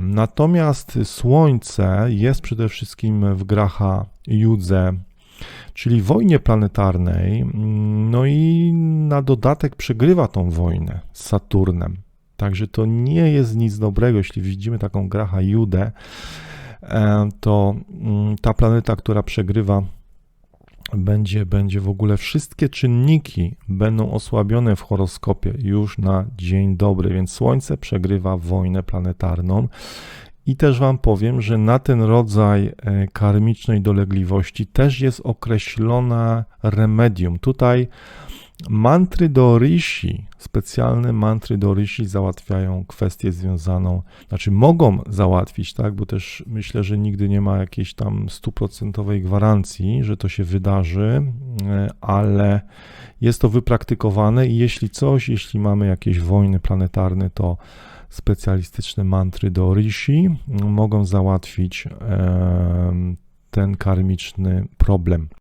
Natomiast Słońce jest przede wszystkim w gracha Judze, czyli wojnie planetarnej, mm, no i na dodatek przegrywa tą wojnę z Saturnem. Także to nie jest nic dobrego, jeśli widzimy taką gracha Judę, to mm, ta planeta, która przegrywa, będzie, będzie w ogóle wszystkie czynniki będą osłabione w horoskopie już na dzień dobry, więc Słońce przegrywa wojnę planetarną. I też Wam powiem, że na ten rodzaj e, karmicznej dolegliwości też jest określone remedium. Tutaj mantry do Rishi, specjalne mantry do Rishi załatwiają kwestię związaną, znaczy mogą załatwić, tak, bo też myślę, że nigdy nie ma jakiejś tam stuprocentowej gwarancji, że to się wydarzy, e, ale jest to wypraktykowane i jeśli coś, jeśli mamy jakieś wojny planetarne, to specjalistyczne mantry do Rishi mogą załatwić em, ten karmiczny problem.